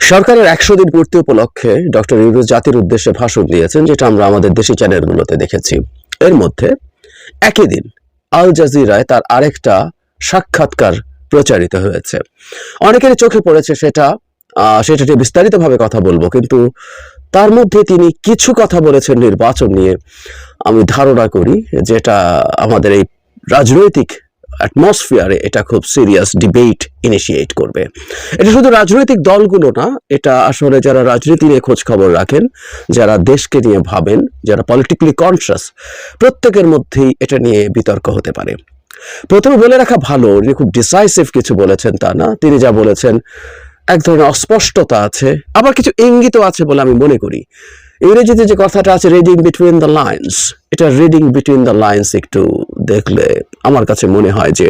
সরকারের একশো দিন পূর্তি উপলক্ষে ডক্টর ইউনুস জাতির উদ্দেশ্যে ভাষণ দিয়েছেন যেটা আমরা আমাদের দেশি চ্যানেলগুলোতে দেখেছি। এর মধ্যে একই দিন আল জাজিরায় তার আরেকটা সাক্ষাৎকার প্রচারিত হয়েছে। অনেকের চোখে পড়েছে সেটা আহ, সেটা নিয়ে বিস্তারিতভাবে কথা বলব কিন্তু তার মধ্যে তিনি কিছু কথা বলেছেন নির্বাচন নিয়ে। আমি ধারণা করি যেটা আমাদের এই রাজনৈতিক অ্যাটমসফিয়ারে এটা খুব সিরিয়াস ডিবেট ইনিশিয়েট করবে। এটা শুধু রাজনৈতিক দলগুলো না, এটা আসলে যারা রাজনীতি নিয়ে খোঁজ খবর রাখেন, যারা দেশকে নিয়ে ভাবেন, যারা পলিটিক্যালি কনসিয়াস প্রত্যেকের মধ্যেই এটা নিয়ে বিতর্ক হতে পারে। প্রথমে বলে রাখা ভালো, উনি খুব ডিসাইসিভ কিছু বলেছেন তা না। তিনি যা বলেছেন, এক ধরনের অস্পষ্টতা আছে, আবার কিছু ইঙ্গিতও আছে বলে আমি মনে করি। ইংরেজিতে যে কথাটা আছে রিডিং বিটুইন দ্য লাইন্স এটা রিডিং বিটুইন দ্য লাইন্স একটু দেখলে আমার কাছে মনে হয় যে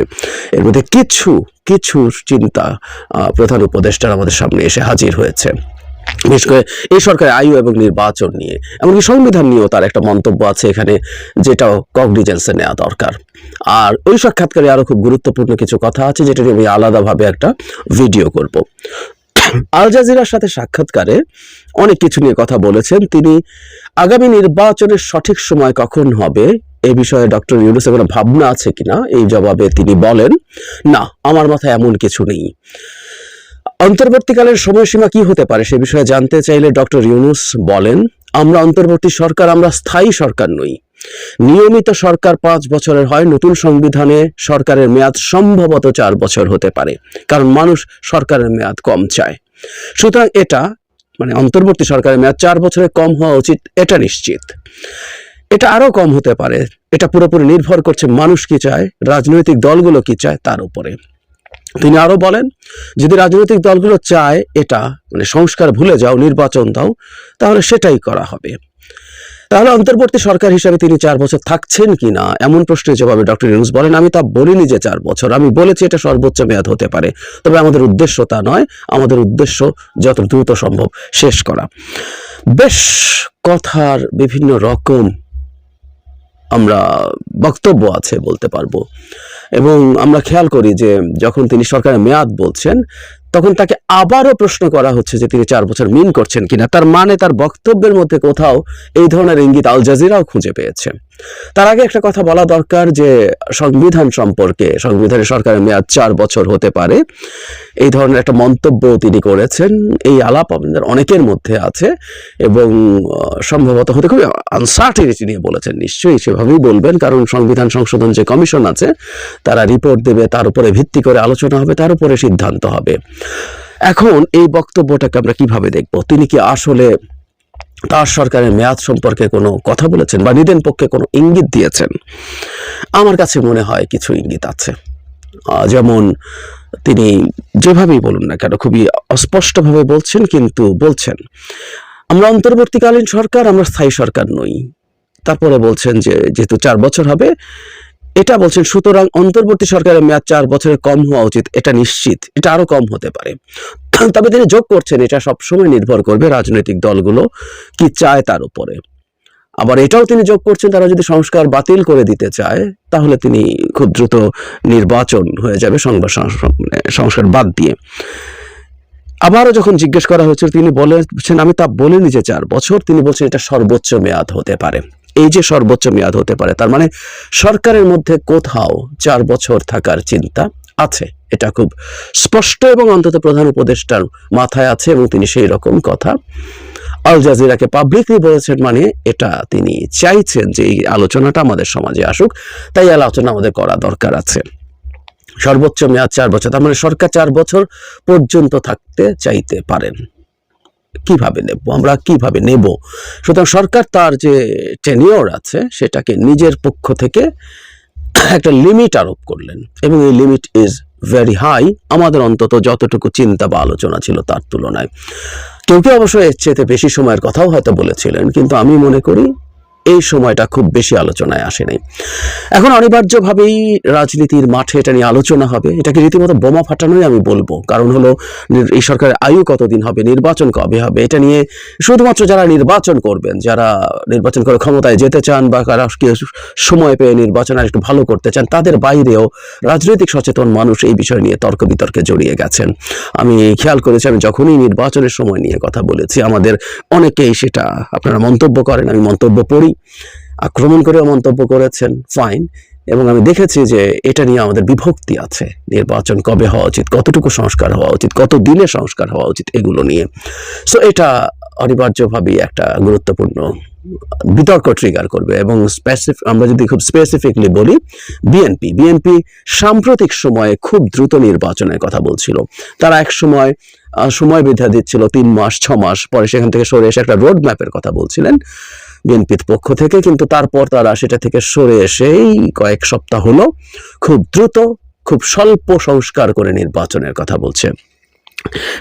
এর মধ্যে কিছু কিছু চিন্তা প্রধান উপদেষ্টার আমাদের সামনে এসে হাজির হয়েছে। বিশেষ করে এই সরকারের আয়ু এবং নির্বাচন নিয়ে, এমনকি সংবিধান নিয়েও তার একটা মন্তব্য আছে এখানে, যেটাও কগনিজেন্সে নেওয়া দরকার। আর ওই সাক্ষাৎকারে আরও খুব গুরুত্বপূর্ণ কিছু কথা আছে, যেটা নিয়ে আমি আলাদাভাবে একটা ভিডিও করব। আল জাজিরার সাথে সাক্ষাৎকারে অনেক কিছু নিয়ে কথা বলেছেন। তিনি, আগামী নির্বাচনের সঠিক সময় কখন হবে এ বিষয়ে ডক্টর ইউনুসের কোনো ভাবনা আছে কিনা? এই জবাবে তিনি বলেন, না, আমার মাথায় এমন কিছু নেই। অন্তর্বর্তীকালের সময়সীমা কি হতে পারে সে বিষয়ে জানতে চাইলে ডক্টর ইউনুস বলেন, আমরা অন্তর্বর্তী সরকার, আমরা স্থায়ী সরকার নই। নিয়মিত সরকার পাঁচ বছরের হয়, নতুন সংবিধানে সরকারের মেয়াদ সম্ভবত চার বছর হতে পারে, কারণ মানুষ সরকারের মেয়াদ কম চায়। সুতরাং এটা মানে অন্তর্বর্তী সরকারের মেয়াদ চার বছরের কম হওয়া উচিত, এটা নিশ্চিত। এটা আরও কম হতে পারে। এটা পুরোপুরি নির্ভর করছে মানুষ কি চায়, রাজনৈতিক দলগুলো কি চায় তার উপরে। তিনি আরও বলেন, যদি রাজনৈতিক দলগুলো চায় এটা মানে সংস্কার ভুলে যাও, নির্বাচন দাও, তাহলে সেটাই করা হবে। তাহলে অন্তর্বর্তী সরকার হিসাবে তিনি চার বছর থাকছেন কি না এমন প্রশ্নের জবাবে ডক্টর ইউনুস বলেন, আমি তা বলিনি যে চার বছর, আমি বলেছি এটা সর্বোচ্চ মেয়াদ হতে পারে। তবে আমাদের উদ্দেশ্য তা নয়, আমাদের উদ্দেশ্য যত দ্রুত সম্ভব শেষ করা। বেশ কথার বিভিন্ন রকম আমরা বক্তব্য আছে বলতে পারব। এবং আমরা খেয়াল করি যে যখন তিনি সরকারের মেয়াদ বলছেন তখন তাকে আবারও প্রশ্ন করা হচ্ছে যে তিনি চার বছর মিন করছেন কিনা। তার মানে তার বক্তব্যের মধ্যে কোথাও এই ধরনের ইঙ্গিত আল জাজিরাও খুঁজে পেয়েছে। তার আগে একটা কথা বলা দরকার যে সংবিধান সম্পর্কে, সংবিধানের সরকারের মেয়াদ চার বছর হতে পারে। এই ধরনের একটা মন্তব্য তিনি করেছেন। এই আলাপ আমাদের অনেকের মধ্যে আছে এবং সম্ভবত হতে খুবই আনসার্টিনিটি নিয়ে বলেছেন। নিশ্চয়ই সেভাবেই বলবেন, কারণ সংবিধান সংশোধন যে কমিশন আছে, তারা রিপোর্ট দেবে, তার উপরে ভিত্তি করে আলোচনা হবে, তার উপরে সিদ্ধান্ত হবে। এখন এই বক্তব্যটাকে আমরা কীভাবে দেখব? তিনি কি আসলে তার সরকারের মেয়াদ সম্পর্কে কোনো কথা বলেছেন বা নিদেন পক্ষে কোনো ইঙ্গিত দিয়েছেন? আমার কাছে মনে হয় কিছু ইঙ্গিত আছে। যেমন তিনি যেভাবেই বলুন না কেন, খুবই অস্পষ্টভাবে বলছেন কিন্তু বলছেন, আমরা অন্তর্বর্তীকালীন সরকার, আমরা স্থায়ী সরকার নই। তারপরে বলছেন যে, যেহেতু চার বছর হবে এটা বলছেন, সুতরাং অন্তর্বর্তী সরকারের মেয়াদ চার বছরের কম হওয়া উচিত, এটা নিশ্চিত, এটা আরও কম হতে পারে। তবে তিনি যোগ করছেন, এটা সবসময় নির্ভর করবে রাজনৈতিক দলগুলো কি চায় তার উপরে। আবার এটাও তিনি যোগ করছেন, তারা যদি সংস্কার বাতিল করে দিতে চায়, তাহলে তিনি খুব দ্রুত নির্বাচন হয়ে যাবে সংবাদ মানে সংস্কার বাদ দিয়ে। আবারও যখন জিজ্ঞেস করা হয়েছিল, তিনি বলেছেন, আমি তা বলে নিজে চার বছর, তিনি বলছেন এটা সর্বোচ্চ মেয়াদ হতে পারে। এই যে সর্বোচ্চ মেয়াদ হতে পারে, তার মানে সরকারের মধ্যে কোথাও চার বছর থাকার চিন্তা আছে। এটা খুব স্পষ্ট এবং অন্তত প্রধান উপদেষ্টার মাথায় আছে এবং তিনি সেই রকম কথা আল জাজিরাকে পাবলিকলি বলেছেন মানে এটা তিনি চাইছেন যে এই আলোচনাটা আমাদের সমাজে আসুক, তাই আলোচনা আমাদের করা দরকার আছে। সর্বোচ্চ মেয়াদ চার বছর, তার মানে সরকার চার বছর পর্যন্ত থাকতে চাইতে পারেন। কীভাবে নেব? আমরা কীভাবে নেব? সুতরাং সরকার তার যে টেনিওর আছে, সেটাকে নিজের পক্ষ থেকে একটা লিমিট আরোপ করলেন এবং এই লিমিট ইজ ভেরি হাই আমাদের অন্তত যতটুকু চিন্তা বা আলোচনা ছিল তার তুলনায়। কেউ কেউ অবশ্যই এর চেয়েতে বেশি সময়ের কথাও হয়তো বলেছিলেন, কিন্তু আমি মনে করি এই সময়টা খুব বেশি আলোচনায় আসেনি। এখন অনিবার্যভাবেই রাজনীতির মাঠে এটা নিয়ে আলোচনা হবে। এটাকে রীতিমতো বোমা ফাটানোই আমি বলব। কারণ হলো এই সরকারের আয়ু কতদিন হবে, নির্বাচন কবে হবে, এটা নিয়ে শুধুমাত্র যারা নির্বাচন করবেন, যারা নির্বাচন করে ক্ষমতায় যেতে চান বা কারা সময় পেয়ে নির্বাচন আর একটু ভালো করতে চান, তাদের বাইরেও রাজনৈতিক সচেতন মানুষ এই বিষয় নিয়ে তর্ক বিতর্কে জড়িয়ে গেছেন। আমি খেয়াল করেছি, আমি যখনই নির্বাচনের সময় নিয়ে কথা বলেছি, আমাদের অনেকেই সেটা আপনারা মন্তব্য করেন, আমি মন্তব্য পড়ি। আক্রমণ করেও মন্তব্য করেছেন ফাইন এবং আমি দেখেছি যে এটা নিয়ে আমাদের বিভক্তি আছে, নির্বাচন কবে হওয়া উচিত, কতটুকু সংস্কার হওয়া উচিত, কত দিনে সংস্কার হওয়া উচিত এগুলো নিয়ে। সো এটা অনিবার্যভাবেই একটা গুরুত্বপূর্ণ বিতর্ক ট্রিগার করবে এবং স্পেসিফিক আমরা যদি খুব স্পেসিফিকলি বলি বিএনপি বিএনপি সাম্প্রতিক সময়ে খুব দ্রুত নির্বাচনের কথা বলছিল। তারা এক সময় সময় বিধা দিচ্ছিল তিন মাস, ছ মাস, পরে সেখান থেকে সরে এসে একটা রোড ম্যাপের কথা বলছিলেন। বিএনপির পক্ষ থেকে, কিন্তু তারপর তারা সেটা থেকে সরে এসেই কয়েক সপ্তাহ হলো খুব দ্রুত, খুব স্বল্প সংস্কার করে নির্বাচনের কথা বলছে।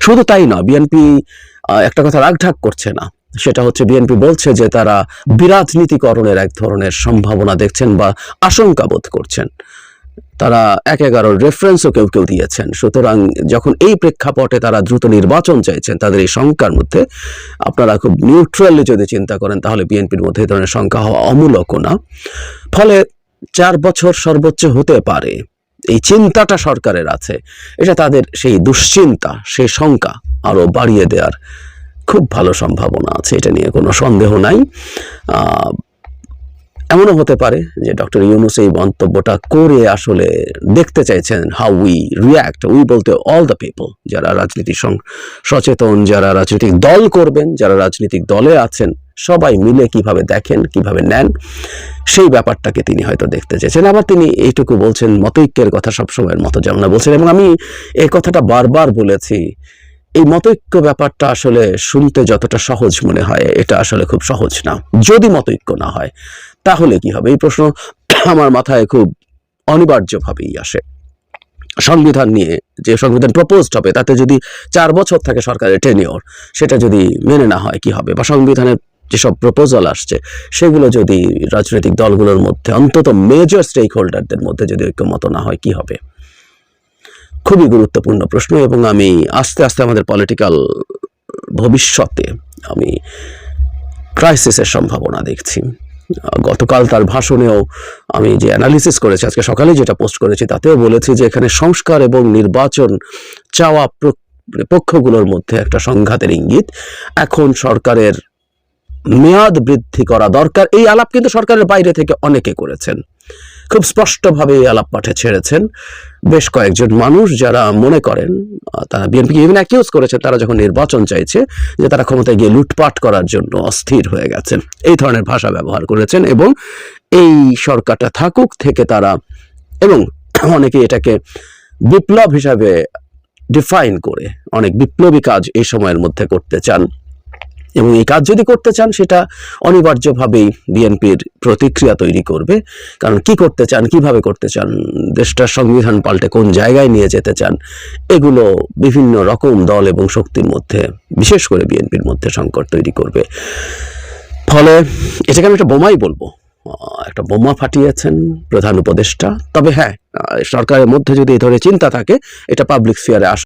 শুধু তাই না, বিএনপি একটা কথা রাগঢাক করছে না। সেটা হচ্ছে বিএনপি বলছে যে তারা বিরাজনীতিকরণের এক ধরনের সম্ভাবনা দেখছেন বা আশঙ্কা বোধ করছেন। তারা এক এগারোর রেফারেন্সও কেউ কেউ দিয়েছেন। সুতরাং যখন এই প্রেক্ষাপটে তারা দ্রুত নির্বাচন চাইছেন, তাদের এই শঙ্কার মধ্যে আপনারা খুব নিউট্রালি যদি চিন্তা করেন, তাহলে বিএনপির মধ্যে এই ধরনের শঙ্কা হওয়া অমূলক না। ফলে চার বছর সর্বোচ্চ হতে পারে, এই চিন্তাটা সরকারের আছে। এটা তাদের সেই দুশ্চিন্তা সেই শঙ্কা আরও বাড়িয়ে দেওয়ার খুব ভালো সম্ভাবনা আছে। এটা নিয়ে কোনো সন্দেহ নাই। এমনও হতে পারে যে ডক্টর ইউনুস এই মন্তব্যটা করে আসলে দেখতে চাইছেন হাউ উই রিয়াক্ট উই বলতে অল দ্য পিপল যারা রাজনীতি সচেতন, যারা রাজনৈতিক দল করবেন, যারা রাজনৈতিক দলে আছেন, সবাই মিলে কীভাবে দেখেন, কীভাবে নেন, সেই ব্যাপারটাকে তিনি হয়তো দেখতে চেয়েছেন আবার তিনি এইটুকু বলছেন মতৈক্যের কথা সবসময়ের মতো যেমন বলছেন, এবং আমি এই কথাটা বারবার বলেছি, এই মতৈক্য ব্যাপারটা আসলে শুনতে যতটা সহজ মনে হয়, এটা আসলে খুব সহজ না, যদি মতৈক্য না হয়। তাহলে কি হবে? এই প্রশ্ন আমার মাথায় খুব অনিবার্যভাবেই আসে। সংবিধান নিয়ে যে সংবিধান প্রপোজড হবে, তাতে যদি চার বছর থাকে সরকারের টেনিওর সেটা যদি মেনে না হয় কি হবে? বা সংবিধানের যেসব প্রপোজাল আসছে, সেগুলো যদি রাজনৈতিক দলগুলোর মধ্যে, অন্তত মেজর স্টেক হোল্ডারদের মধ্যে যদি ঐক্যমত না হয়, কি হবে? খুবই গুরুত্বপূর্ণ প্রশ্ন এবং আমি আস্তে আস্তে আমাদের পলিটিক্যাল ভবিষ্যতে আমি ক্রাইসিসের সম্ভাবনা দেখছি। গতকাল তার ভাষণেও আমি যে অ্যানালিসিস করেছি, আজকে সকালে যেটা পোস্ট করেছি, তাতেও বলেছি যে এখানে সংস্কার এবং নির্বাচন চাওয়া প্র- পক্ষগুলোর মধ্যে একটা সংঘাতের ইঙ্গিত। এখন সরকারের মেয়াদ বৃদ্ধি করা দরকার। এই আলাপ কিন্তু সরকারের বাইরে থেকে অনেকে করেছেন। খুব স্পষ্টভাবে এই আলাপ পাঠে ছেড়েছেন। বেশ কয়েকজন মানুষ যারা মনে করেন তারা বিএনপিকে ইভেন অ্যাকিউজ করেছেন, তারা যখন নির্বাচন চাইছে যে তারা ক্ষমতায় গিয়ে লুটপাট করার জন্য অস্থির হয়ে গেছেন। এই ধরনের ভাষা ব্যবহার করেছেন এবং এই সরকারটা থাকুক থেকে তারা এবং অনেকে এটাকে বিপ্লব হিসাবে ডিফাইন করে, অনেক বিপ্লবী কাজ এই সময়ের মধ্যে করতে চান। এবং এই কাজ যদি করতে চান, সেটা অনিবার্যভাবেই বিএনপির প্রতিক্রিয়া তৈরি করবে। কারণ কি করতে চান, কীভাবে করতে চান, দেশটার সংবিধান পাল্টে কোন জায়গায় নিয়ে যেতে চান, এগুলো বিভিন্ন রকম দল এবং শক্তির মধ্যে, বিশেষ করে বিএনপির মধ্যে সংকট তৈরি করবে। ফলে এটাকে আমি একটা বোমাই বলব। একটা বোমা ফাটিয়েছেন প্রধান উপদেষ্টা। তবে হ্যাঁ সরকারের মধ্যে যদি এই ধরনের চিন্তা থাকে, এটা পাবলিক স্ফিয়ারে আস